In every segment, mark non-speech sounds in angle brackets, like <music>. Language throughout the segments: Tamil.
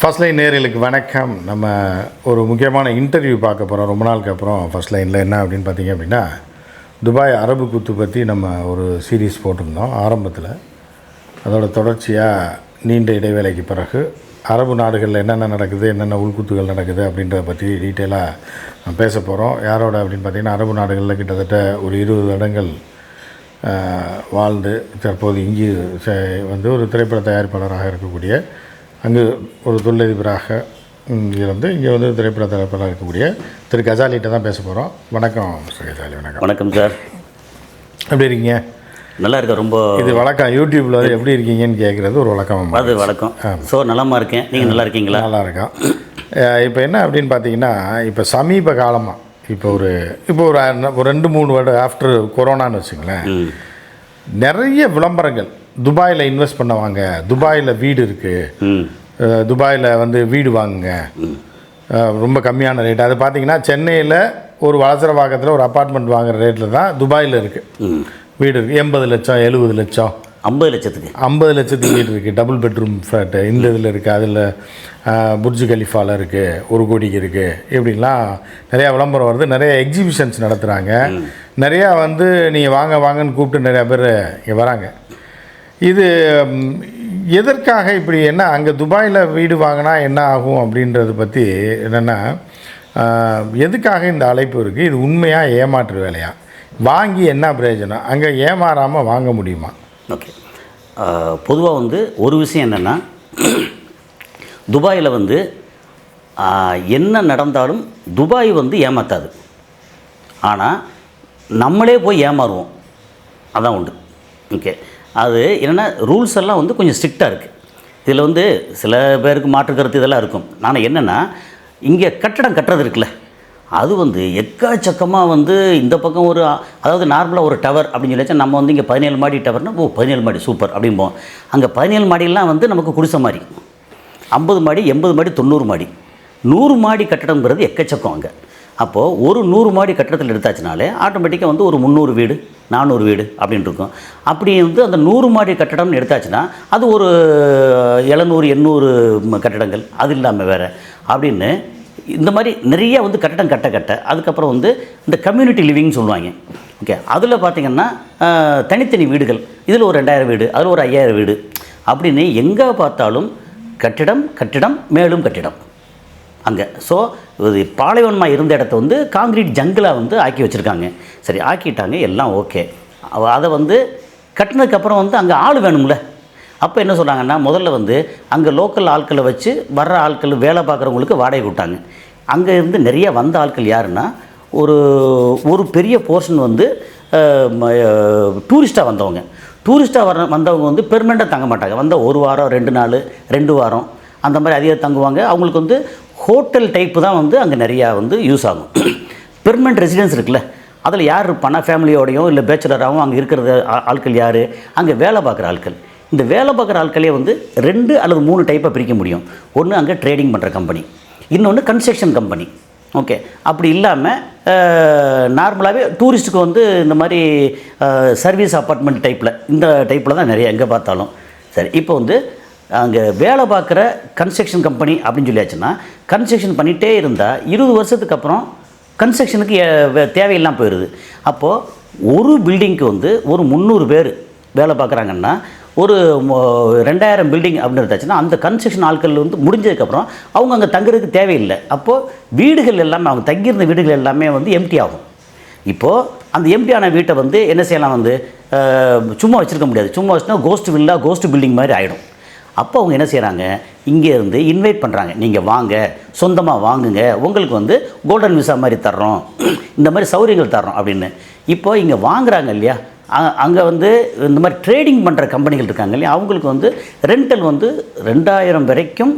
ஃபர்ஸ்ட் லைன் நேர்களுக்கு வணக்கம். நம்ம ஒரு முக்கியமான இன்டர்வியூ பார்க்க போகிறோம் ரொம்ப நாளுக்கு அப்புறம் ஃபர்ஸ்ட் லைனில் என்ன அப்படின்னு பார்த்தீங்க அப்படின்னா துபாய் அரபு குத்து பற்றி நம்ம ஒரு சீரீஸ் போட்டிருந்தோம் ஆரம்பத்தில். அதோட தொடர்ச்சியாக நீண்ட இடைவேளைக்கு பிறகு அரபு நாடுகளில் என்னென்ன நடக்குது என்னென்ன உள்குத்துகள் நடக்குது அப்படின்றத பற்றி டீட்டெயிலாக பேச போகிறோம் யாரோட அப்படின்னு பார்த்தீங்கன்னா அரபு நாடுகளில் கிட்டத்தட்ட ஒரு இருபது இடங்கள் வாழ்ந்து தற்போது இங்கு வந்து ஒரு திரைப்பட தயாரிப்பாளராக இருக்கக்கூடிய அங்கு ஒரு தொழிலதிபராக இங்கே வந்து இங்கே வந்து திரைப்பட தயாரிப்பாளராக இருக்கக்கூடிய திரு கஜாலிகிட்ட தான் பேச போகிறோம் வணக்கம் மிஸ்டர் கஜாலி. வணக்கம். வணக்கம் சார். எப்படி இருக்கீங்க? நல்லா இருக்க ரொம்ப இது வழக்கம். யூடியூப்பில் எப்படி இருக்கீங்கன்னு கேட்குறது ஒரு வழக்கம் அது வணக்கம் ஸோ நலமா இருக்கேன். நீங்கள் நல்லா இருக்கீங்களா? நல்லா இருக்கான். இப்போ என்ன அப்படின்னு பார்த்தீங்கன்னா இப்போ சமீப காலமாக இப்போ ஒரு இப்போ ஒரு ரெண்டு மூணு வருடம் ஆஃப்டர் கொரோனான்னு வச்சுங்களேன் நிறைய விளம்பரங்கள் துபாயில் இன்வெஸ்ட் பண்ண வாங்க துபாயில் வீடு இருக்குது துபாயில் வந்து வீடு வாங்குங்க. ரொம்ப கம்மியான ரேட் அது பார்த்தீங்கன்னா சென்னையில் ஒரு வளசரவாக்கத்தில் ஒரு அப்பார்ட்மெண்ட் வாங்குற ரேட்டில் தான் துபாயில் இருக்குது வீடு இருக்குது எண்பது லட்சம் எழுபது லட்சம். ஐம்பது லட்சத்துக்கு? ஐம்பது லட்சத்துக்கு வீடு இருக்குது டபுள் பெட்ரூம் ஃப்ளாட்டு இந்த இதில் இருக்குது அதில் புர்ஜ் கலிஃபாவில் இருக்குது ஒரு கோடிக்கு இருக்குது இப்படிலாம் நிறையா விளம்பரம் வருது. நிறைய எக்ஸிபிஷன்ஸ் நடத்துகிறாங்க நிறையா வந்து நீங்கள் வாங்க வாங்கன்னு கூப்பிட்டு நிறையா பேர் இங்கே வராங்க. இது எதற்காக இப்படி என்ன அங்கே துபாயில் வீடு வாங்கினா என்ன ஆகும் அப்படின்றத பற்றி என்னென்னா எதுக்காக இந்த அழைப்பு இருக்குது இது உண்மையாக ஏமாற்று வேலையா? வாங்கி என்ன பிரயோஜனம்? அங்கே ஏமாறாமல் வாங்க முடியுமா? ஓகே. பொதுவாக வந்து ஒரு விஷயம் என்னென்னா துபாயில் வந்து என்ன நடந்தாலும் துபாய் வந்து ஏமாத்தாது. ஆனால் நம்மளே போய் ஏமாறுவோம். அதான் உண்டு. ஓகே. அது என்னென்னா ரூல்ஸ் எல்லாம் வந்து கொஞ்சம் ஸ்ட்ரிக்டாக இருக்குது இதில் வந்து சில பேருக்கு மாற்று கருத்து இதெல்லாம் இருக்கும். ஆனால் என்னென்னா இங்கே கட்டடம் கட்டுறது இருக்குல்ல. அது வந்து எக்கச்சக்கமாக வந்து இந்த பக்கம் ஒரு அதாவது நார்மலாக ஒரு டவர் அப்படின்னு சொல்லிச்சா நம்ம வந்து இங்கே பதினேழு மாடி டவர்னா ஓ பதினேழு மாடி சூப்பர் அப்படிம்போம் அங்கே பதினேழு மாடியெல்லாம் வந்து நமக்கு குடிசை மாதிரி. ஐம்பது மாடி எண்பது மாடி தொண்ணூறு மாடி. நூறு மாடி கட்டடங்கிறது எக்கச்சக்கம் அங்கே. அப்போது ஒரு நூறு மாடி கட்டடத்தில் எடுத்தாச்சுனாலே ஆட்டோமேட்டிக்காக வந்து ஒரு முந்நூறு வீடு நானூறு வீடு அப்படின்னு இருக்கும் அப்படி வந்து அந்த நூறு மாடி கட்டடம்னு எடுத்தாச்சுன்னா அது ஒரு எழுநூறு எண்ணூறு கட்டடங்கள் அது இல்லாமல் வேறு. அப்படின்னு இந்த மாதிரி நிறைய வந்து கட்டடம் கட்ட கட்ட அதுக்கப்புறம் வந்து இந்த கம்யூனிட்டி லிவிங்னு சொல்லுவாங்க. ஓகே அதில் பார்த்திங்கன்னா தனித்தனி வீடுகள். இதில் ஒரு ரெண்டாயிரம் வீடு அதில் ஒரு ஐயாயிரம் வீடு. அப்படின்னு எங்கே பார்த்தாலும் கட்டிடம் கட்டிடம் மேலும் கட்டிடம். அங்கே. ஸோ இது பாலைவனமாக இருந்த இடத்த வந்து காங்கிரீட் ஜங்கிளாக வந்து ஆக்கி வச்சுருக்காங்க. சரி ஆக்கிட்டாங்க எல்லாம் ஓகே அதை வந்து கட்டினதுக்கப்புறம் வந்து அங்கே ஆள் வேணும்ல. அப்போ என்ன சொல்கிறாங்கன்னா முதல்ல வந்து அங்கே லோக்கல் ஆட்களை வச்சு வர்ற ஆட்கள் வேலை பார்க்குறவங்களுக்கு வாடகை விட்டாங்க அங்கே இருந்து நிறைய வந்த ஆட்கள் யாருன்னா ஒரு ஒரு பெரிய போர்ஷன் வந்து டூரிஸ்ட்டாக வந்தவங்க. டூரிஸ்ட்டாக வர வந்தவங்க வந்து பெர்மனெண்ட்டாக தங்க மாட்டாங்க. வந்த ஒரு வாரம் ரெண்டு நாள் ரெண்டு வாரம் அந்த மாதிரி அதிகம் தங்குவாங்க. அவங்களுக்கு வந்து ஹோட்டல் டைப்பு தான் வந்து அங்கே நிறையா வந்து யூஸ் ஆகும். பெர்மனெண்ட் ரெசிடென்ஸ் இருக்குல்ல அதில் யார் இருப்பானா ஃபேமிலியோடையும் இல்லை பேச்சுலராகவும் அங்கே இருக்கிறது ஆட்கள் யார்? அங்கே வேலை பார்க்குற ஆட்கள். இந்த வேலை பார்க்குற ஆட்களே வந்து ரெண்டு அல்லது மூணு டைப்பாக பிரிக்க முடியும். ஒன்று அங்கே ட்ரேடிங் பண்ணுற கம்பெனி இன்னொன்று கன்ஸ்ட்ரக்ஷன் கம்பெனி ஓகே அப்படி இல்லாமல் நார்மலாகவே டூரிஸ்ட்டுக்கு வந்து இந்த மாதிரி சர்வீஸ் அப்பார்ட்மெண்ட் டைப்பில் இந்த டைப்பில் தான் நிறைய எங்கே பார்த்தாலும். சரி இப்போ வந்து அங்கே வேலை பார்க்குற கன்ஸ்ட்ரக்ஷன் கம்பெனி அப்படின்னு சொல்லியாச்சுன்னா கன்ஸ்ட்ரக்ஷன் பண்ணிகிட்டே இருந்தால் இருபது வருஷத்துக்கு அப்புறம் கன்ஸ்ட்ரக்ஷனுக்கு எ- தேவையில்லாமல் போயிடுது அப்போது ஒரு பில்டிங்க்கு வந்து ஒரு முந்நூறு பேர் வேலை பார்க்குறாங்கன்னா ஒரு ரெண்டாயிரம் பில்டிங் அப்படின்னு இருந்தாச்சுன்னா அந்த கன்ஸ்ட்ரக்ஷன் ஆட்கள் வந்து முடிஞ்சதுக்கப்புறம் அவங்க அங்கே தங்குறதுக்கு தேவையில்லை. அப்போது வீடுகள் எல்லாமே அவங்க தங்கியிருந்த வீடுகள் எல்லாமே வந்து எம்டி ஆகும். இப்போது அந்த எம்டியான வீட்டை வந்து என்ன செய்யலாம் வந்து சும்மா வச்சுருக்க முடியாது. சும்மா வச்சுன்னா கோஸ்ட் வில்லா கோஸ்ட் பில்டிங் மாதிரி ஆகிடும் அப்போ அவங்க என்ன செய்கிறாங்க இங்கே இருந்து இன்வைட் பண்ணுறாங்க நீங்கள் வாங்க. சொந்தமாக வாங்குங்க. உங்களுக்கு வந்து கோல்டன் விசா மாதிரி தர்றோம். <clears throat> இந்த மாதிரி சௌரியங்கள் தர்றோம் அப்படின்னு. இப்போ இங்கே வாங்குறாங்க இல்லையா? அங்கே வந்து இந்த மாதிரி ட்ரேடிங் பண்ணுற கம்பெனிகள் இருக்காங்க இல்லையா? அவங்களுக்கு வந்து ரெண்டல் வந்து ரெண்டாயிரம் வரைக்கும்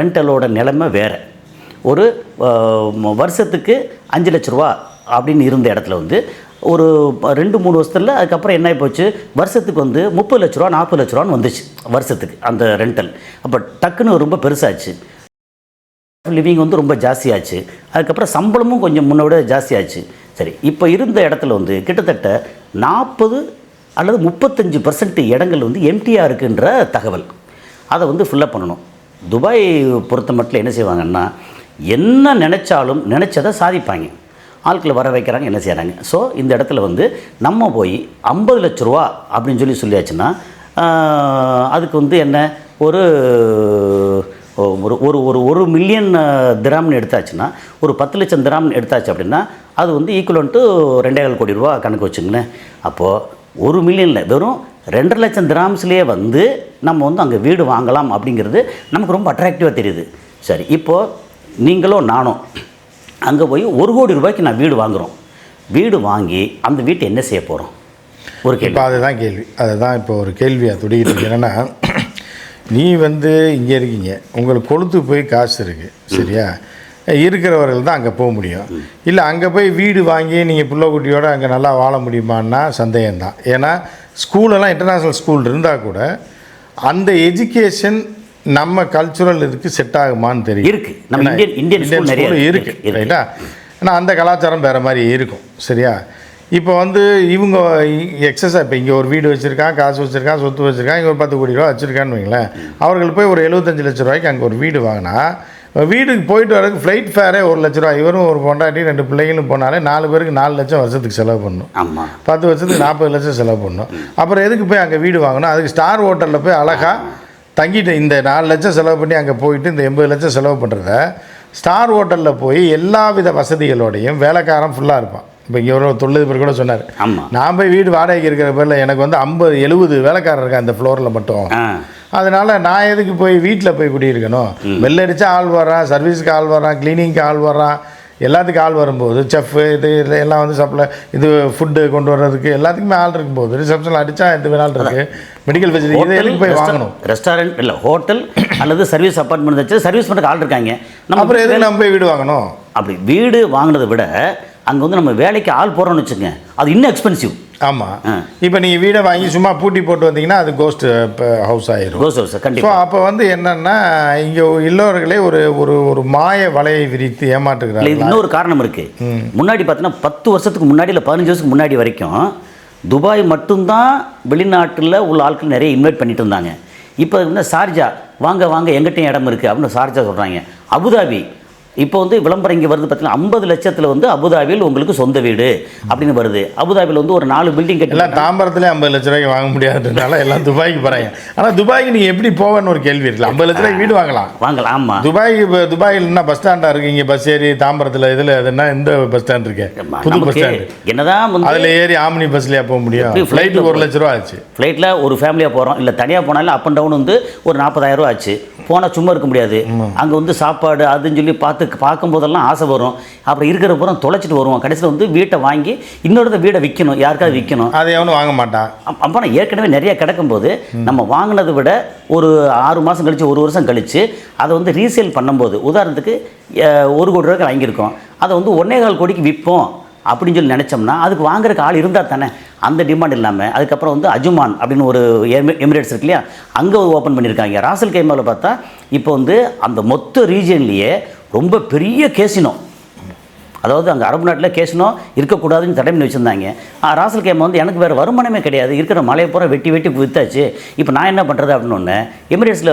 ரெண்டலோட நிலைமை வேறு. ஒரு வருஷத்துக்கு அஞ்சு லட்ச ரூபா அப்படின்னு இருந்த இடத்துல வந்து ஒரு ரெண்டு மூணு வருஷத்துல அதுக்கப்புறம் என்ன போச்சு வருஷத்துக்கு வந்து முப்பது லட்ச ரூபா நாற்பது லட்ச ரூபான்னு வந்துச்சு வருஷத்துக்கு அந்த ரெண்டல் அப்போ டக்குன்னு ரொம்ப பெருசாச்சு. லிவிங் வந்து ரொம்ப ஜாஸ்தியாச்சு. அதுக்கப்புறம் சம்பளமும் கொஞ்சம் முன்ன விட ஜாஸ்தியாச்சு. சரி இப்போ இருந்த இடத்துல வந்து கிட்டத்தட்ட நாற்பது அல்லது முப்பத்தஞ்சு பர்சன்ட் இடங்கள் வந்து எம்டிஆர் இருக்குன்ற தகவல். அதை வந்து ஃபில்லப் பண்ணணும். துபாய் பொறுத்த மட்டும் என்ன செய்வாங்கன்னா என்ன நினச்சாலும் நினச்சதை சாதிப்பாங்க. ஆட்களை வர வைக்கிறாங்க என்ன செய்கிறாங்க ஸோ இந்த இடத்துல வந்து நம்ம போய் ஐம்பது லட்ச ரூபா அப்படின்னு சொல்லி சொல்லியாச்சுன்னா அதுக்கு வந்து என்ன? ஒரு ஒரு ஒரு ஒரு ஒரு மில்லியன் திராம்னு எடுத்தாச்சுன்னா ஒரு பத்து லட்சம் திராம்னு எடுத்தாச்சு அப்படின்னா அது வந்து ஈக்குவலன் டு ரெண்டேகால் கோடி ரூபா கணக்கு வச்சுங்களேன். அப்போது ஒரு மில்லியனில் வெறும் ரெண்டரை லட்சம் திராம்ஸ்லேயே வந்து நம்ம வந்து அங்கே வீடு வாங்கலாம் அப்படிங்கிறது நமக்கு ரொம்ப அட்ராக்டிவாக தெரியுது. சரி இப்போது நீங்களும் நானும் அங்கே போய் ஒரு கோடி ரூபாய்க்கு நான் வீடு வாங்குகிறோம் வீடு வாங்கி அந்த வீட்டை என்ன செய்ய போகிறோம் ஒரு கேள்வி. இப்போ அதுதான் கேள்வி. அதுதான் இப்போ ஒரு கேள்வியாக துடிக்கிட்டு என்னென்னா நீ வந்து இங்கே இருக்கீங்க. உங்களுக்கு கொளுத்து போய் காசு இருக்குது சரியா? இருக்கிறவர்கள் தான் அங்கே போக முடியும். இல்லை அங்கே போய் வீடு வாங்கி நீங்கள் புள்ள குட்டியோட அங்கே நல்லா வாழ முடியுமான்னா சந்தேகம்தான். ஏன்னா ஸ்கூலெல்லாம் இன்டர்நேஷ்னல் ஸ்கூல் இருந்தால் கூட அந்த எஜுகேஷன் நம்ம கல்ச்சுரல் இதுக்கு செட் ஆகுமான்னு தெரியும். இருக்கு. நம்ம இந்தியன்- இந்தியன் நிறைய ஸ்கூல் இருக்கு. இருக்கு இருக்கு. ரைட்டா ஏன்னா அந்த கலாச்சாரம் வேறு மாதிரி இருக்கும் சரியா? இப்போ வந்து இவங்க எக்ஸஸாக இப்போ இங்கே ஒரு வீடு வச்சுருக்கான் காசு வச்சுருக்கான் சொத்து வச்சுருக்கான் இங்கே ஒரு பத்து கோடி ரூபா வச்சுருக்கான்னு வைங்களேன். அவர்கள் போய் ஒரு எழுபத்தஞ்சு லட்ச ரூபாய்க்கு அங்கே ஒரு வீடு வாங்கினா வீட்டுக்கு போயிட்டு வரதுக்கு ஃப்ளைட் ஃபேரே ஒரு லட்ச ரூபா இவரும் ஒரு பொண்டாட்டி ரெண்டு பிள்ளைங்களும் போனாலே நாலு பேருக்கு நாலு லட்சம் வருஷத்துக்கு செலவு பண்ணணும் ஆமாம் பத்து வருஷத்துக்கு நாற்பது லட்சம் செலவு பண்ணணும் அப்புறம் எதுக்கு போய் அங்கே வீடு வாங்கணும் அதுக்கு ஸ்டார் ஹோட்டலில் போய் அழகாக தங்கிட்டு இந்த நாலு லட்சம் செலவு பண்ணி அங்கே போயிட்டு இந்த எண்பது லட்சம் செலவு பண்ணுறத ஸ்டார் ஹோட்டலில் போய் எல்லா வித வசதிகளோடையும் வேலைக்காரன் ஃபுல்லாக இருப்பான். இப்போ இங்கே ஒரு தொழிலதிபர் கூட சொன்னார். ஆமாம் நான் போய் வீடு வாடகைக்கு இருக்கிற பேரில் எனக்கு வந்து ஐம்பது எழுபது வேலைக்காரர் இருக்கா அந்த ஃப்ளோரில் மட்டும். அதனால் நான் எதுக்கு போய் வீட்டில் போய் குடியிருக்கணும்? வெள்ள அடிச்சா ஆள் வரான் சர்வீஸுக்கு ஆள் வரான் க்ளீனிங்க்கு ஆள் வரான் எல்லாத்துக்கும் ஆள் வரும்போது செஃப் இது இது எல்லாம் வந்து சப்ளை இது ஃபுட்டு கொண்டு வர்றதுக்கு எல்லாத்துக்குமே ஆள் இருக்கும்போது ரிசப்ஷனில் அடித்தா எந்த வேணாலும் இருக்குது மெடிக்கல் ஃபெசிலிட்டி இதை எதுக்கு போய் வாங்கணும்? ரெஸ்டாரண்ட் இல்லை ஹோட்டல் அல்லது சர்வீஸ் அப்பார்ட்மெண்ட் வச்சு சர்வீஸ் பண்ணுறதுக்கு ஆள் இருக்காங்க. நம்ம அப்புறம் எதுக்கு நம்ம போய் வீடு வாங்கணும்? அப்படி வீடு வாங்கினதை விட அங்கே வந்து நம்ம வேலைக்கு ஆள் போகிறோம்னு வச்சுங்க அது இன்னும் எக்ஸ்பென்சிவ் ஆமாம். இப்போ நீங்கள் வீடை வாங்கி சும்மா பூட்டி போட்டு வந்தீங்கன்னா அது கோஸ்ட் இப்போ ஹவுஸ் ஆயிரும். கோஸ் ஹவுஸ் கண்டிப்பாக அப்போ வந்து என்னன்னா இங்கே இல்லவர்களே ஒரு ஒரு ஒரு மாய வலையை விரித்து இது இன்னொரு காரணம் இருக்குது முன்னாடி பார்த்தீங்கன்னா பத்து வருஷத்துக்கு முன்னாடி இல்லை பதினஞ்சு வருஷத்துக்கு முன்னாடி வரைக்கும் துபாய் மட்டும்தான் வெளிநாட்டில் உள்ள ஆட்கள் நிறைய இன்வைட் பண்ணிட்டு இருந்தாங்க. இப்போ வந்து ஷார்ஜா வாங்க வாங்க எங்கிட்டையும் இடம் இருக்குது அப்படின்னு ஷார்ஜா சொல்கிறாங்க அபுதாபி இப்போ வந்து விளம்பரம் இங்கே வருது பார்த்தீங்கன்னா ஐம்பது லட்சத்தில் வந்து அபுதாபியில் உங்களுக்கு சொந்த வீடு அப்படின்னு வருது. அபுதாபியில் வந்து ஒரு நாலு பில்டிங் கட்டி எல்லாம் தாம்பரத்துல ஐம்பது லட்ச ரூபாய்க்கு வாங்க முடியாதுன்றனால எல்லாம் துபாய்க்கு போகிறாங்க ஆனால் துபாய்க்கு நீங்கள் எப்படி போவேன்னு ஒரு கேள்வி இருக்குல்ல. ஐம்பது லட்ச ரூபாய்க்கு வீடு வாங்கலாம். வாங்கலாம் ஆமாம் துபாய் இப்போ துபாயில் என்ன பஸ் ஸ்டாண்டாக இருக்குது இங்கே பஸ் ஏறி தாம்பரத்தில் இதில் எதுனா இந்த பஸ் ஸ்டாண்ட் இருக்கு? புது பஸ் ஸ்டாண்டு என்னதான் அதில் ஏறி ஆம்னி பஸ்லையா போக முடியும். ஃப்ளைட்டுக்கு ஒரு லட்ச ரூபா ஆச்சு. ஃப்ளைட்டில் ஒரு ஃபேமிலியாக போகிறோம் இல்லை தனியாக போனாலும் அப் அண்ட் டவுன் வந்து ஒரு நாற்பதாயிரம் ரூபா ஆச்சு. போனால் சும்மா இருக்க முடியாது. அங்கே வந்து சாப்பாடு அதுன்னு சொல்லி பார்த்து பார்க்கும்போதெல்லாம் ஆசை வரும். அப்புறம் இருக்கிற பூரா தொலைச்சிட்டு வருவோம். கடைசியில் வந்து வீட்டை வாங்கி இன்னொரு வீடை விற்கணும் யாருக்காவது விற்கணும் அதை எவனும் வாங்க மாட்டான். அப்போ நான் ஏற்கனவே நிறைய கிடக்கும்போது நம்ம வாங்கினதை விட ஒரு ஆறு மாதம் கழித்து ஒரு வருஷம் கழித்து அதை வந்து ரீசேல் பண்ணும்போது உதாரணத்துக்கு ஒரு கோடி ரூபாய்க்கு வாங்கியிருக்கோம். அதை வந்து ஒன்னே கால் கோடிக்கு விற்போம் அப்படின்னு சொல்லி நினச்சோம்னா அதுக்கு வாங்குறதுக்கு ஆள் இருந்தால் தானே. அந்த டிமாண்ட் இல்லாமல் அதுக்கப்புறம் வந்து அஜுமான் அப்படின்னு ஒரு எமி- எமிரேட்ஸ் இருக்கு இல்லையா? அங்கே ஓப்பன் பண்ணியிருக்காங்க. ராசல் கைமாவில் பார்த்தா இப்போ வந்து அந்த மொத்த ரீஜன்லேயே ரொம்ப பெரிய கேசினோ. அதாவது அங்கே அரபு நாட்டில் கேசினோ இருக்கக்கூடாதுன்னு தடை பண்ணி வச்சுருந்தாங்க ராசல் கேம் வந்து எனக்கு வேறு வருமானமே கிடையாது. இருக்கிற மலையை பூரா வெட்டி வெட்டி வித்தாச்சு. இப்போ நான் என்ன பண்ணுறது அப்படின்னு ஒன்று எமிரேட்ஸில்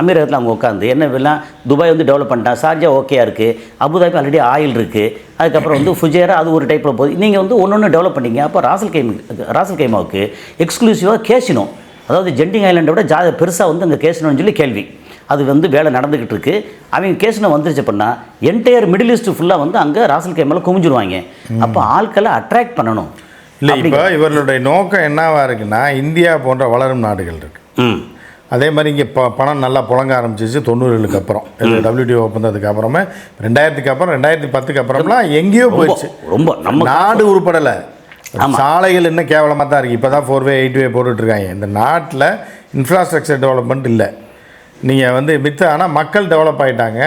அமீரகத்தில் அவங்க உட்காந்து என்ன இப்படிலாம் துபாய் வந்து டெவலப் பண்ணிட்டான் சார்ஜா ஓகேயா இருக்குது அபுதாபி ஆல்ரெடி ஆயில் இருக்குது அதுக்கப்புறம் வந்து ஃபுஜேரா அது ஒரு டைப்பில் போகுது. நீங்கள் வந்து ஒன்று ஒன்று டெவலப் பண்ணீங்க. அப்போ ராசல் கேம் ராசல் கேமாவுக்கு எக்ஸ்க்ளூசிவாக கேசினோ. அதாவது ஜெண்டிங் ஐலாண்டை விட ஜா பெருசாக வந்து அங்கே கேசினோன்னு சொல்லி கேள்வி. அது வந்து வேலை நடந்துக்கிட்டு இருக்கு அவங்க கேஸ்னு வந்துருச்சு அப்படின்னா என்டையர் மிடில் ஈஸ்ட் ஃபுல்லாக வந்து அங்கே ராசல் கேமல குமிஞ்சிருவாங்க. அப்போ ஆட்களை அட்ராக்ட் பண்ணணும். இல்லை இப்போ இவர்களுடைய நோக்கம் என்னவா இருக்குன்னா இந்தியா போன்ற வளரும் நாடுகள் இருக்கு. ம். அதே மாதிரி இங்கே ப பணம் நல்லா புழங்க ஆரம்பிச்சிச்சு தொண்ணூறுகளுக்கு அப்புறம். டபிள்யூடிஓ ஒப்பந்தத்துக்கு அப்புறமே ரெண்டாயிரத்துக்கு அப்புறம் ரெண்டாயிரத்தி பத்துக்கு அப்புறம்லாம் எங்கேயோ போயிடுச்சு. ரொம்ப நம்ம நாடு உருப்படலை. சாலைகள் இன்னும் கேவலமாக தான் இருக்குது இப்போ தான் ஃபோர் வே எயிட் வே போட்டுட்ருக்காங்க இந்த நாட்டில் இன்ஃப்ராஸ்ட்ரக்சர் டெவலப்மெண்ட் இல்லை. நீங்கள் வந்து மித்த ஆனால் மக்கள் டெவலப் ஆகிட்டாங்க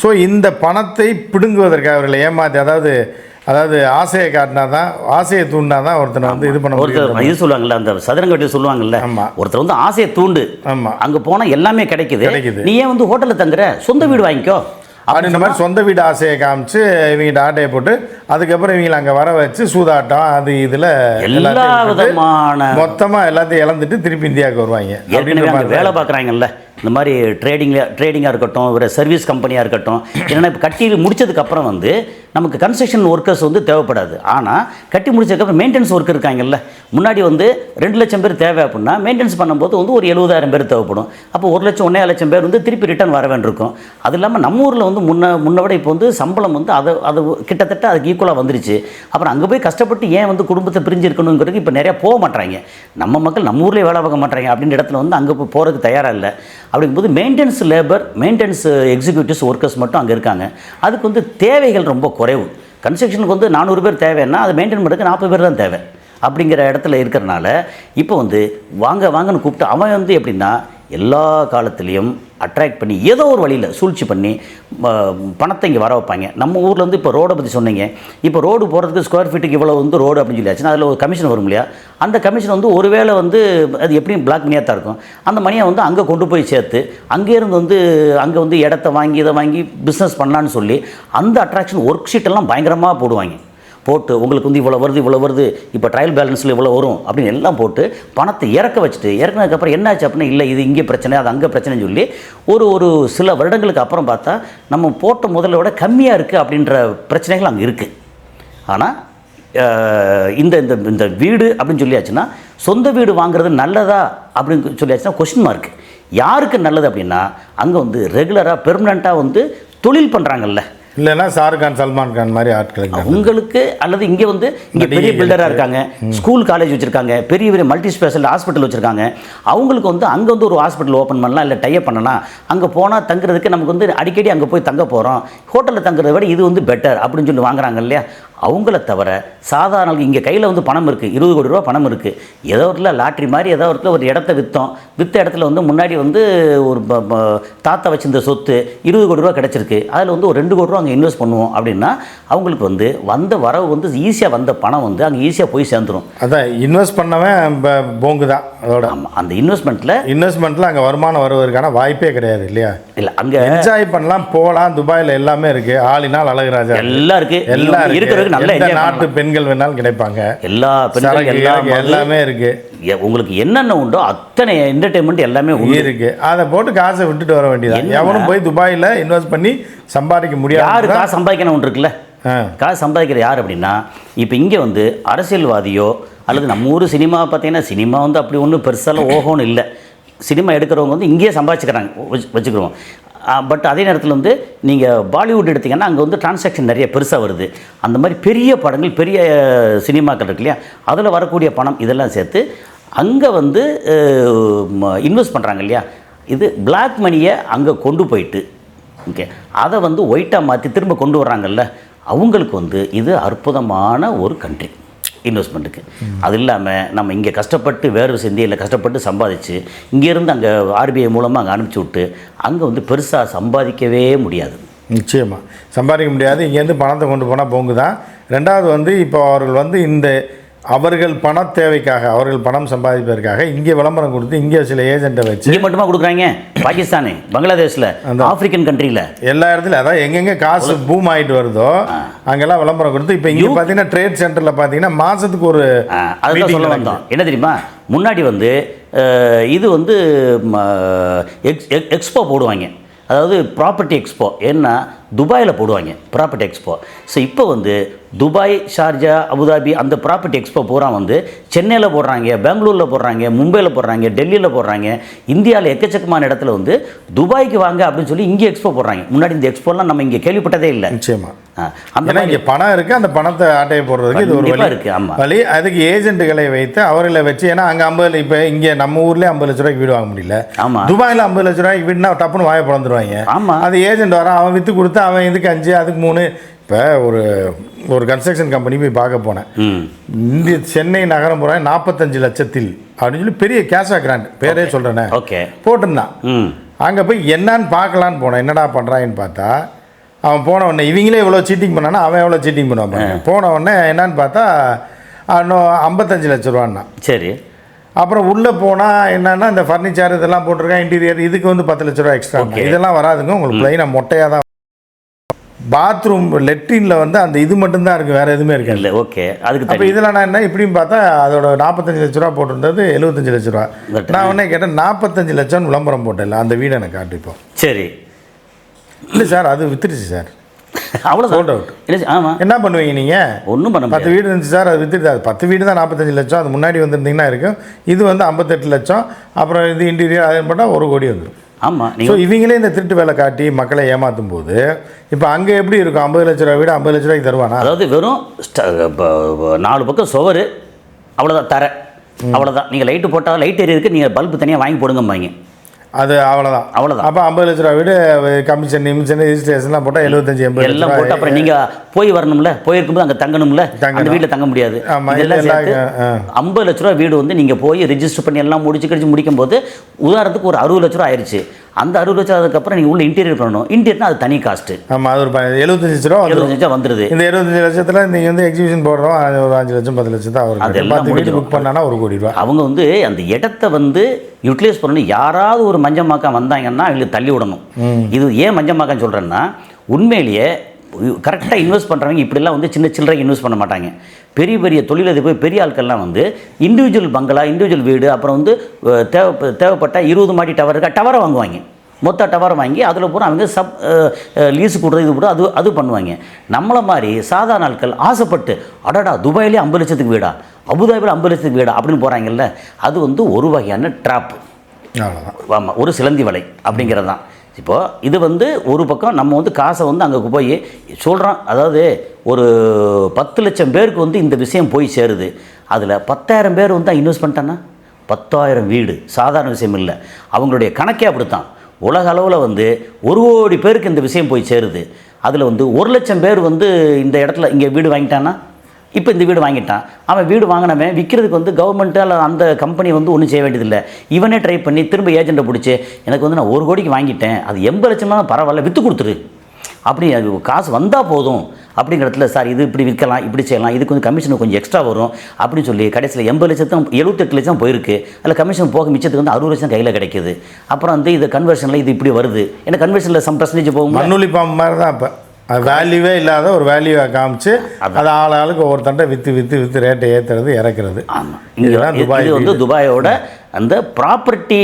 ஸோ இந்த பணத்தை பிடுங்குவதற்கு அவர்களை ஏமாற்றி அதாவது அதாவது ஆசையை காட்டினா தான் ஆசையை தூண்டினா தான் ஒருத்தனை வந்து இது பண்ண ஒருத்தர் இது சொல்லுவாங்கல்ல அந்த சதுரங்கட்டி சொல்லுவாங்கல்ல ஆமா. ஒருத்தர் வந்து ஆசையை தூண்டு ஆமாம் அங்கே போனால் எல்லாமே கிடைக்குது. கிடைக்குது. நீ ஏன் வந்து ஹோட்டலில் தங்குற? சொந்த வீடு வாங்கிக்கோ. அப்படின்ற மாதிரி சொந்த வீடு ஆசையை காமிச்சு இவங்கிட்ட ஆட்டையை போட்டு அதுக்கப்புறம் இவங்களை அங்கே வர வச்சு சூதாட்டம் அது இதில் எல்லா விதமான மொத்தமாக எல்லாத்தையும் இழந்துட்டு திருப்பி இந்தியாவுக்கு வருவாங்க. வேலை பார்க்குறாங்கல்ல. இந்த மாதிரி ட்ரேடிங்கில் ட்ரேடிங்காக இருக்கட்டும் ஒரு சர்வீஸ் கம்பெனியாக இருக்கட்டும் ஏன்னா இப்போ கட்டி முடிச்சதுக்கப்புறம் வந்து நமக்கு கன்ஸ்ட்ரக்ஷன் ஒர்க்கர்ஸ் வந்து தேவைப்படாது. ஆனால் கட்டி முடிச்சதுக்கப்புறம் மெயின்டெனன்ஸ் ஒர்க் இருக்காங்கல்ல முன்னாடி வந்து ரெண்டு லட்சம் பேர் தேவை அப்படின்னா மெயின்டெனன்ஸ் பண்ணும்போது வந்து ஒரு எழுபதாயிரம் பேர் தேவைப்படும். அப்போ ஒரு லட்சம் ஒன்றே லட்சம் பேர் வந்து திருப்பி ரிட்டர்ன் வர வேண்டியிருக்கும். அது இல்லாமல் நம்ம ஊரில் வந்து முன்ன முன்ன விட இப்போ வந்து சம்பளம் வந்து அதை அது கிட்டத்தட்ட அதுக்கு ஈக்குவலாக வந்துருச்சு. அப்புறம் அங்கே போய் கஷ்டப்பட்டு ஏன் வந்து குடும்பத்தை பிரிஞ்சு இருக்கணுங்கிறதுக்கு இப்போ நிறையா போக மாட்டாங்க நம்ம மக்கள் நம்ம ஊர்லேயே வேலை பார்க்க மாட்டாங்க அப்படின்ற இடத்துல வந்து அங்கே போய் போகிறதுக்கு தயாராக இல்லை. அப்படிங்கும்போது maintenance labour maintenance executives workers மட்டும் அங்கே இருக்காங்க. அதுக்கு வந்து தேவைகள் ரொம்ப குறைவு. கன்ஸ்ட்ரக்ஷனுக்கு வந்து நானூறு பேர் தேவைன்னா அது மெயின்டைன் பண்ணுறதுக்கு நாற்பது பேர் தான் தேவை. அப்படிங்கிற இடத்துல இருக்கிறனால இப்போ வந்து வாங்க வாங்கன்னு கூப்பிட்டு அவன் வந்து எப்படின்னா எல்லா காலத்துலேயும் அட்ராக்ட் பண்ணி ஏதோ ஒரு வழியில் சூழ்ச்சி பண்ணி பணத்தை இங்கே வர வைப்பாங்க. நம்ம ஊரில் வந்து இப்போ ரோடை பற்றி சொன்னீங்க. இப்போ ரோடு போகிறதுக்கு ஸ்கொயர் ஃபீட்டுக்கு இவ்வளோ வந்து ரோடு அப்படின்னு சொல்லியாச்சுன்னா அதில் ஒரு கமிஷன் வரும் இல்லையா? அந்த கமிஷன் வந்து ஒருவேளை வந்து அது எப்படியும் பிளாக் மணியாக தான் இருக்கும். அந்த மணியை வந்து அங்கே கொண்டு போய் சேர்த்து அங்கேருந்து வந்து அங்கே வந்து இடத்த வாங்கி இதை வாங்கி பிஸ்னஸ் பண்ணலான்னு சொல்லி அந்த அட்ராக்ஷன் ஒர்க் ஷீட்டெல்லாம் பயங்கரமாக போடுவாங்க. போட்டு உங்களுக்கு வந்து இவ்வளோ வருது இவ்வளோ வருது இப்போ ட்ரையல் பேலன்ஸில் இவ்வளோ வரும் அப்படின்னு எல்லாம் போட்டு பணத்தை இறக்க வச்சுட்டு இறக்குனதுக்கப்புறம் என்னாச்சு அப்படின்னா இல்லை இது இங்கே பிரச்சனை அது அங்கே பிரச்சனைன்னு சொல்லி ஒரு ஒரு சில வருடங்களுக்கு அப்புறம் பார்த்தா நம்ம போட்ட முதல்ல விட கம்மியாக இருக்குது அப்படின்ற பிரச்சனைகள் அங்கே இருக்குது ஆனால் இந்த இந்த இந்த வீடு அப்படின்னு சொல்லியாச்சுன்னா சொந்த வீடு வாங்குறது நல்லதா அப்படின்னு சொல்லியாச்சுன்னா கொஷின் மார்க் யாருக்கு நல்லது அப்படின்னா அங்கே வந்து ரெகுலராக பெர்மனண்ட்டாக வந்து தொழில் பண்ணுறாங்கல்ல இல்லைன்னா ஷாருக் கான் சல்மான் கான் மாதிரி ஆட்களுக்கு. உங்களுக்கு அல்லது இங்கே வந்து இங்கே பெரிய பில்டராக இருக்காங்க. ஸ்கூல் காலேஜ் வச்சுருக்காங்க. பெரிய பெரிய மல்டி ஸ்பெஷல் ஹாஸ்பிட்டல் வச்சுருக்காங்க. அவங்களுக்கு வந்து அங்கே வந்து ஒரு ஹாஸ்பிட்டல் ஓப்பன் பண்ணலாம் இல்லை டைப் பண்ணலாம். அங்கே போனால் தங்குறதுக்கு நமக்கு வந்து அடிக்கடி அங்கே போய் தங்க போகிறோம் ஹோட்டலில் தங்குறதை விட இது வந்து பெட்டர் அப்படின்னு சொல்லி வாங்குறாங்க இல்லையா? அவங்கள தவிர சாதாரண இங்கே கையில் வந்து பணம் இருக்குது இருபது கோடி ரூபா பணம் இருக்குது ஏதோ ஒரு லாட்ரி மாதிரி ஏதோ ஒரு ஒரு இடத்த விற்றோம் விற்ற இடத்துல வந்து முன்னாடி வந்து ஒரு தாத்தா வச்சிருந்த சொத்து இருபது கோடி ரூபா கிடச்சிருக்கு. அதில் வந்து ஒரு ரெண்டு கோடி ரூபா அங்கே இன்வெஸ்ட் பண்ணுவோம் அப்படின்னா அவங்களுக்கு வந்து வந்த வரவு வந்து ஈஸியாக வந்த பணம் வந்து அங்கே ஈஸியாக போய் சேர்ந்துரும். அதான் இன்வெஸ்ட் பண்ணவன் போங்கு தான் அதோட. அந்த இன்வெஸ்ட்மெண்ட்டில் இன்வெஸ்ட்மெண்ட்டில் அங்கே வருமானம் வருவதற்கான வாய்ப்பே கிடையாது இல்லையா? இல்லை அங்கே என்ஜாய் பண்ணலாம் போகலாம் துபாயில் எல்லாமே இருக்கு. ஆளினால் அழகுராஜா. எல்லாம் இருக்குது எல்லாம் எல்லாம் இருக்கு நல்லா என்ஜாய் நாட்டு பெண்கள் வேணாலும் கிடைப்பாங்க. எல்லா பெண்கள் எல்லாம் எல்லாமே இருக்கு. உங்களுக்கு என்னென்ன உண்டோ அத்தனை என்டர்டெயின்மெண்ட் எல்லாமே இருக்கு. அதை போட்டு காசை விட்டுட்டு வர வேண்டியதான் என்ன? எவனும் போய் துபாயில் இன்வெஸ்ட் பண்ணி சம்பாதிக்க யாரு முடியாது காசு சம்பாதிக்கணும் இருக்குல்ல. காசு சம்பாதிக்கிற யார் அப்படின்னா இப்போ இங்கே வந்து அரசியல்வாதியோ அல்லது நம்ம ஊர் சினிமா பார்த்தீங்கன்னா சினிமா வந்து அப்படி ஒன்றும் பெருசாலாம் ஓஹோன்னு இல்லை. சினிமா எடுக்கிறவங்க வந்து இங்கேயே சம்பாதிச்சுக்கிறாங்க. வச்சு வச்சுக்கிறோம் பட் அதே நேரத்தில் வந்து நீங்கள் பாலிவுட் எடுத்தீங்கன்னா அங்கே வந்து டிரான்சாக்ஷன் நிறைய பெருசாக வருது. அந்த மாதிரி பெரிய படங்கள் பெரிய சினிமாக்கள் இருக்கு இல்லையா? அதில் வரக்கூடிய பணம் இதெல்லாம் சேர்த்து அங்கே வந்து இன்வெஸ்ட் பண்ணுறாங்க இல்லையா? இது பிளாக் மணியை அங்கே கொண்டு போயிட்டு ஓகே அதை வந்து ஒயிட்டாக மாற்றி திரும்ப கொண்டு வர்றாங்கல்ல? அவங்களுக்கு வந்து இது அற்புதமான ஒரு கண்ட்ரி இன்வெஸ்ட்மெண்ட்டுக்கு அது இல்லாமல் நம்ம இங்கே கஷ்டப்பட்டு வேறு சிந்தியில் கஷ்டப்பட்டு சம்பாதிச்சு இங்கேருந்து அங்கே ஆர்பிஐ மூலமாக அங்கே அனுப்பிச்சி விட்டு அங்கே வந்து பெருசாக சம்பாதிக்கவே முடியாது. நிச்சயமாக சம்பாதிக்க முடியாது. இங்கேருந்து பணத்தை கொண்டு போனால் போங்கு தான் ரெண்டாவது வந்து இப்போ அவர்கள் வந்து இந்த அவர்கள் பண தேவைக்காக அவர்கள் பணம் சம்பாதிப்பதற்காக இங்கே விளம்பரம் கொடுத்து இங்கே சில ஏஜென்ட்டை வச்சு இங்கே மட்டுமா கொடுக்குறாங்க? பாகிஸ்தானு பங்களாதேஷில் ஆப்பிரிக்கன் கண்ட்ரியில் எல்லா இடத்துலையும் அதான் எங்கெங்கே காசு பூம் ஆகிட்டு வருதோ அங்கெல்லாம் விளம்பரம் கொடுத்து இப்போ இங்கே பார்த்தீங்கன்னா ட்ரேட் சென்டரில் பார்த்தீங்கன்னா மாதத்துக்கு ஒரு அதுதான் சொல்ல. வந்தோம். என்ன தெரியுமா? முன்னாடி வந்து இது வந்து எக்ஸ் எக்- எக்ஸ்போ போடுவாங்க. அதாவது ப்ராப்பர்ட்டி எக்ஸ்போ ஏன்னா துபாயில் போடுவாங்க ப்ராப்பர்ட்டி எக்ஸ்போ ஸோ இப்போ வந்து துபாய் ஷார்ஜா அபுதாபி அந்த ப்ராப்பர்ட்டி எக்ஸ்போ பூரா வந்து சென்னையில் போடுறாங்க பெங்களூரில் போடுறாங்க மும்பையில் போடுறாங்க டெல்லியில் போடுறாங்க. இந்தியாவில் எக்கச்சக்கமான இடத்துல வந்து துபாய்க்கு வாங்க அப்படின்னு சொல்லி இங்கே எக்ஸ்போ போடுறாங்க. முன்னாடி இந்த எக்ஸ்போலாம் நம்ம இங்கே கேள்விப்பட்டதே இல்லை. நிச்சயமா. அந்த இங்கே பணம் இருக்குது அந்த பணத்தை ஆட்டையை போடுறதுக்கு இது ஒரு வழி. இருக்கு, ஆமா. வழி அதுக்கு ஏஜென்ட்டுகளை வைத்து அவர்களை வச்சு ஏன்னா அங்கே ஐம்பது இப்போ இங்கே நம்ம ஊர்லேயே ஐம்பது லட்ச ரூபாய்க்கு வீடு வாங்க முடியல. ஆமா. துபாயில் ஐம்பது லட்ச ரூபாய்க்கு வீடுனா டப்புன்னு வாய பிறந்துருவாங்க. ஆமா. அது ஏஜென்ட் வரான் அவன் விற்று கொடுத்து அவன் இதுக்கு அஞ்சு அதுக்கு மூணு. இப்போ ஒரு ஒரு கன்ஸ்ட்ரக்ஷன் கம்பெனி போய் பார்க்க போனேன். இந்திய சென்னை நகரம் போகிற நாற்பத்தஞ்சு லட்சத்தில். அப்படின்னு சொல்லி பெரிய கேஷா கிராண்ட் பேரே சொல்கிறேனே ஓகே போட்டிருந்தான். அங்கே போய் என்னன்னு பார்க்கலான்னு போனேன். என்னடா பண்ணுறாங்கன்னு பார்த்தா அவன் போன உடனே இவங்களே இவ்வளோ சீட்டிங் பண்ணானா அவன் எவ்வளோ சீட்டிங் பண்ணுவான். போன உடனே என்னன்னு பார்த்தா இன்னும் ஐம்பத்தஞ்சு லட்ச ரூபான்னா. சரி. அப்புறம் உள்ளே போனால் என்னன்னா இந்த ஃபர்னிச்சர் இதெல்லாம் போட்டிருக்கேன் இன்டீரியர் இதுக்கு வந்து பத்து லட்ச ரூபா எக்ஸ்ட்ரா. இதெல்லாம் வராதுங்க. உங்களுக்கு ப்ளைனாக மொட்டையாக தான் பாத்ரூம் லெட்ரினில் வந்து அந்த இது மட்டும்தான் இருக்குது வேறு எதுவுமே இருக்காது. இல்லை ஓகே அதுக்கு அப்போ இதில் நான் என்ன இப்படின்னு பார்த்தா அதோட நாற்பத்தஞ்சு லட்ச ரூபா போட்டிருந்தது எழுபத்தஞ்சு லட்ச ரூபா. நான் உடனே கேட்டேன் நாற்பத்தஞ்சு லட்சம் விளம்பரம் போட்டேன்ல அந்த வீடை எனக்கு காட்டு இப்போ. சரி. இல்லை சார் அது வித்துருச்சு சார். Sold அவ்வளோதான் out. இல்லை ஆமாம் என்ன பண்ணுவீங்க நீங்கள் ஒன்றும் பண்ண பத்து வீடு இருந்துச்சு சார் அது வித்துட்டு அது பத்து வீடு தான் நாற்பத்தஞ்சு லட்சம் அது முன்னாடி வந்திருந்தீங்கன்னா இருக்கும். இது வந்து ஐம்பத்தெட்டு லட்சம் அப்புறம் இது இன்டீரியர் அது பண்ணால் ஒரு கோடி வந்துடும் ஆமாம் நீங்கள் இவங்களே இந்த திருட்டு வேலை காட்டி மக்களை ஏமாற்றும் போது இப்போ அங்கே எப்படி இருக்கும்? ஐம்பது லட்ச ரூபா வீடு ஐம்பது லட்ச ரூபாய்க்கு தருவானா? அதாவது வெறும் நாலு பக்கம் சுவர் அவ்வளோதான் தர. அவ்வளோதான் நீங்கள் லைட்டு போட்டால் லைட் எரியதுக்கு நீங்கள் பல்பு தனியாக வாங்கி போடுங்கம்பாங்க. அது அவ்வளோதான் அவ்வளோதான் அப்போ ஐம்பது லட்ச ரூபா வீடு கமிஷன் நிமிஷன் ரெஜிஸ்ட்ரேஷன்லாம் போட்டால் எழுபத்தஞ்சு எண்பது எல்லாம் ரூபா போட்டு அப்புறம் நீங்கள் போய் வரணும்ல? போயிருக்கும்போது அங்கே தங்கணும்ல? தங்கணும். அந்த வீட்டில் தங்க முடியாது. ஐம்பது லட்ச ரூபா வீடு வந்து நீங்கள் போய் ரெஜிஸ்டர் பண்ணி எல்லாம் முடிச்சு கழிச்சு முடிக்கும் போது உதாரணத்துக்கு ஒரு அறுபது லட்ச ரூபா ஆயிடுச்சு அந்த அறுபது லட்சம் அதுக்கப்புறம் நீங்கள் உள்ள இன்டீரியர் பண்ணணும். இன்டீரியர்னா அது தனி காஸ்ட்டு ஆமாம் அது ஒரு எழுபத்தஞ்சு லட்ச ரூபா வந்துடும் எழுபது லட்சம் வந்துடுது இந்த எழுபத்தஞ்சு லட்சத்தில் நீங்கள் வந்து எக்ஸிபிஷன் போடுறோம் அது ஒரு அஞ்சு லட்சம் பத்து லட்சம் தான் அவருக்கு. அதெல்லாம் வீடு. புக் பண்ணானா ஒரு கோடி ரூபா. அவங்க வந்து அந்த இடத்த வந்து யூட்டிலைஸ் பண்ணணும். யாராவது ஒரு மஞ்சமாக்கம் வந்தாங்கன்னா அவங்களுக்கு தள்ளி விடணும். இது ஏன் மஞ்சமாக்கம் சொல்கிறேன்னா உண்மையிலேயே கரெக்டாக இன்வெஸ்ட் பண்ணுறவங்க இப்படிலாம் வந்து சின்ன சில்லறை இன்வெஸ்ட் பண்ண மாட்டாங்க. பெரிய பெரிய தொழிலதிபர் பெரிய ஆட்கள்லாம் வந்து இண்டிவிஜுவல் பங்களா இண்டிவிஜுவல் வீடு அப்புறம் வந்து தேவை தேவைப்பட்ட இருபது மாடி டவர் இருக்கா டவரை வாங்குவாங்க. மொத்த டவர் வாங்கி அதில் பூரா அவங்க சப் லீஸு கொடுறது இது கூட அது அது பண்ணுவாங்க. நம்மளை மாதிரி சாதாரண ஆட்கள் ஆசைப்பட்டு அடடா துபாயிலே ஐம்பது லட்சத்துக்கு வீடா அபுதாபியில் ஐம்பது லட்சத்துக்கு வீடா அப்படின்னு போகிறாங்கல்ல அது வந்து ஒரு வகையான ட்ராப் ஆமாம் ஒரு சிலந்தி வலை அப்படிங்கிறது தான் இப்போது இது வந்து ஒரு பக்கம் நம்ம வந்து காசை வந்து அங்கே போய் சொல்கிறோம் அதாவது ஒரு பத்து லட்சம் பேருக்கு வந்து இந்த விஷயம் போய் சேருது. அதில் பத்தாயிரம் பேர் வந்து இன்வெஸ்ட் பண்ணிட்டான்னா பத்தாயிரம் வீடு சாதாரண விஷயம் இல்லை. அவங்களுடைய கணக்கே அப்படித்தான். உலக அளவில் வந்து ஒரு கோடி பேருக்கு இந்த விஷயம் போய் சேருது. அதில் வந்து ஒரு லட்சம் பேர் வந்து இந்த இடத்துல இங்கே வீடு வாங்கிட்டான்னா இப்போ இந்த வீடு வாங்கிட்டான். அவன் வீடு வாங்கினவன் விற்கிறதுக்கு வந்து கவர்மெண்ட்டு கவர்மெண்ட்டால் அந்த கம்பெனி வந்து ஒன்றும் செய்ய வேண்டியதில்லை. இவனே ட்ரை பண்ணி திரும்ப ஏஜெண்ட்டை பிடிச்சி எனக்கு வந்து நான் ஒரு கோடிக்கு வாங்கிட்டேன். அது எண்பது லட்சமாக பரவாயில்ல விற்று கொடுத்துரு. அப்படி அது காசு வந்தால் போதும். அப்படிங்கிற இடத்துல சார் இது இப்படி விற்கலாம் இப்படி செய்யலாம் இதுக்கு வந்து கமிஷன் கொஞ்சம் எக்ஸ்ட்ரா வரும். அப்படின்னு சொல்லி கடைசியில் எண்பது லட்சத்தும் எழுபத்தெட்டு லட்சம் போயிருக்கு. அதில் கமிஷன் போக மிச்சத்துக்கு வந்து அறுபது லட்சம் கையில் கிடைக்குது. அப்புறம் வந்து இது கன்வர்ஷனில் இது இப்படி வருது. ஏன்னா கன்வர்ஷனில் சம் பர்சன்டேஜ் போகும் மண்ணுளி பாம்பு மாதிரி தான் இப்போ வேல்யூவே இல்லாத ஒரு வேல்யூவை காமிச்சு அது ஆள் ஆளுக்கு ஒவ்வொருத்தண்ட விற்று விற்று விற்று ரேட்டை ஏற்றுறது இறக்குறது. ஆமாம் இங்கே இதுதான் துபாய் வந்து துபாயோட அந்த ப்ராப்பர்ட்டி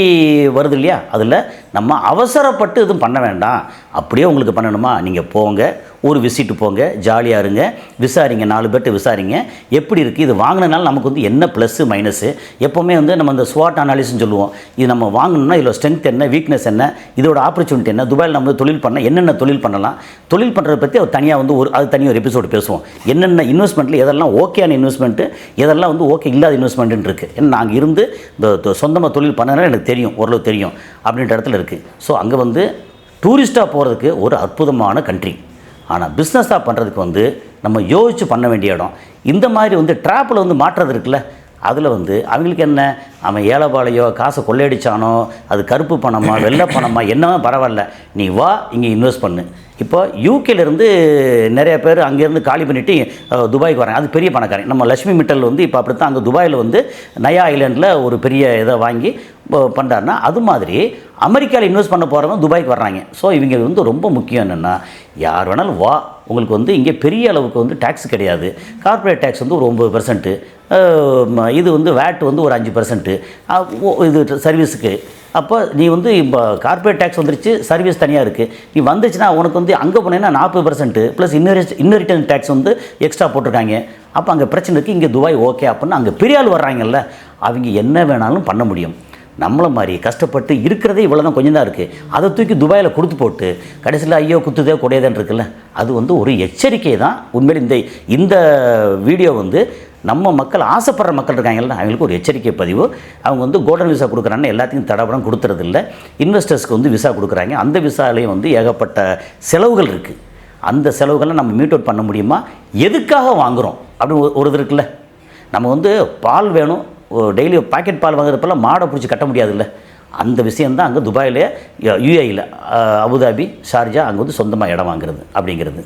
வருது இல்லையா? அதில் நம்ம அவசரப்பட்டு எதுவும் பண்ண வேண்டாம். அப்படியே உங்களுக்கு பண்ணணுமா? நீங்கள் போங்க. ஒரு விசிட்டு போங்க. ஜாலியாக இருங்க. விசாரிங்க. நாலு பேர்ட்டு விசாரிங்க. எப்படி இருக்குது இது வாங்கினனால நமக்கு வந்து என்ன ப்ளஸ்ஸு மைனஸு எப்போவுமே வந்து நம்ம இந்த ஸ்வாட் அனாலிசிஸ் சொல்லுவோம். இது நம்ம வாங்கணும்னா இதில் ஸ்ட்ரென்த் என்ன வீக்னஸ் என்ன இதோட ஆப்பர்ச்சுனிட்டி என்ன துபாயில் நம்ம தொழில் பண்ண என்னென்ன தொழில் பண்ணலாம்? தொழில் பண்ணுறத பற்றி அவர் தனியாக வந்து ஒரு அது தனியாக ஒரு எபிசோடு பேசுவோம். என்னென்ன இன்வெஸ்ட்மெண்ட்டில் எதெல்லாம் ஓகேயான இன்வெஸ்ட்மெண்ட்டு எதெல்லாம் வந்து ஓகே இல்லாத இன்வெஸ்ட்மெண்ட்டுன்னு இருக்குது ஏன்னா நாங்கள் இருந்து இந்த சொந்தமாக தொழில் பண்ணனால எனக்கு தெரியும். ஓரளவு தெரியும். அப்படின்ற இடத்துல இருக்குது ஸோ அங்கே வந்து டூரிஸ்ட்டாக போகிறதுக்கு ஒரு அற்புதமான கண்ட்ரி ஆனால் பிஸ்னஸாக பண்ணுறதுக்கு வந்து நம்ம யோசித்து பண்ண வேண்டிய இடம். இந்த மாதிரி வந்து ட்ராப்பில் வந்து மாற்றுறது இருக்குல்ல அதில் வந்து அவங்களுக்கு என்ன? அவன் ஏழைபாளையோ காசை கொள்ளையடிச்சானோ அது கருப்பு பணமா வெள்ளை பணமா என்னவோ பரவாயில்ல. நீ வா இங்கே இன்வெஸ்ட் பண்ணு. இப்போ யூகேலேருந்து நிறைய பேர் அங்கேருந்து காலி பண்ணிவிட்டு துபாய்க்கு வராங்க. அது பெரிய பணக்காரன். நம்ம லட்சுமி மிட்டல் வந்து இப்போ அப்படி தான் அங்கே துபாயில் வந்து நயா ஐலாண்டில் ஒரு பெரிய இதை வாங்கி பண்ணுறாருன்னா அது மாதிரி அமெரிக்காவில் இன்வெஸ்ட் பண்ண போகிறவங்க துபாய்க்கு வர்றாங்க. ஸோ இவங்க வந்து ரொம்ப முக்கியம் என்னென்னா யார் வேணாலும் வா. உங்களுக்கு வந்து இங்கே பெரிய அளவுக்கு வந்து டேக்ஸ் கிடையாது. கார்ப்பரேட் டேக்ஸ் வந்து ஒரு ஒம்பது பர்சன்ட்டு இது வந்து வேட் வந்து ஒரு அஞ்சு பர்சன்ட்டு இது சர்வீஸுக்கு அப்போ நீ வந்து இப்போ கார்ப்பரேட் டேக்ஸ் வந்துருச்சு சர்வீஸ் தனியாக இருக்குது நீ வந்துச்சுன்னா உனக்கு வந்து அங்கே போனேன்னா நாற்பது பர்சன்ட்டு ப்ளஸ் இன்னரிஸ் இன்னரிட்டன் டேக்ஸ் வந்து எக்ஸ்ட்ரா போட்டிருக்காங்க. அப்போ அங்கே பிரச்சனை இருக்குது இங்கே துபாய் ஓகே அப்படின்னு அங்கே பெரிய ஆள் வர்றாங்கல்ல அவங்க என்ன வேணாலும் பண்ண முடியும். நம்மளை மாதிரி கஷ்டப்பட்டு இருக்கிறதே இவ்வளோ தான் கொஞ்சம் தான் இருக்குது அதை தூக்கி துபாயில் கொடுத்து போட்டு கடைசியில் ஐயோ குத்துதே கொடையதேன்னு இருக்குல்ல அது வந்து ஒரு எச்சரிக்கை தான் உண்மையில் இந்த இந்த வீடியோ வந்து நம்ம மக்கள் ஆசைப்படுற மக்கள் இருக்காங்கல்ல அவங்களுக்கு ஒரு எச்சரிக்கை பதிவு. அவங்க வந்து கோல்டன் விசா கொடுக்குறாங்க எல்லாத்தையும் தடபடம் கொடுத்துறதில்ல. இன்வெஸ்டர்ஸ்க்கு வந்து விசா கொடுக்குறாங்க. அந்த விசாலையும் வந்து ஏகப்பட்ட செலவுகள் இருக்குது அந்த செலவுகளை நம்ம மீட் அவுட் பண்ண முடியுமா? எதுக்காக வாங்குகிறோம் அப்படின்னு ஒரு- இது இருக்குல்ல. நம்ம வந்து பால் வேணும். டெய்லி பாக்கெட் பால் வாங்குறப்பெல்லாம் மாடை பிடிச்சி கட்ட முடியாதுல்ல. அந்த விஷயந்தான் அங்கே துபாயிலே யூஏயில் அபுதாபி ஷார்ஜா அங்கே வந்து சொந்தமாக இடம் வாங்குறது அப்படிங்கிறது.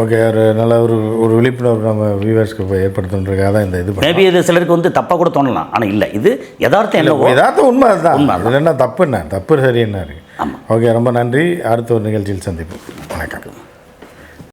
ஓகே ஒரு நல்ல ஒரு ஒரு விழிப்புணர்வு நம்ம வியூவர்ஸ்க்கு ஏற்படுத்துன்றதுக்காக தான் இந்த இது. மேபி இது சிலருக்கு வந்து தப்பாக கூட தோணலாம். ஆனால் இல்லை இது யதார்த்தம் என்னவோ யதார்த்தம் உண்மை அதுதான். உண்மை என்ன தப்பு என்ன தப்பு சரி என்ன ஓகே ரொம்ப நன்றி. அடுத்த ஒரு நிகழ்ச்சியில் சந்திப்போம். வணக்கம்.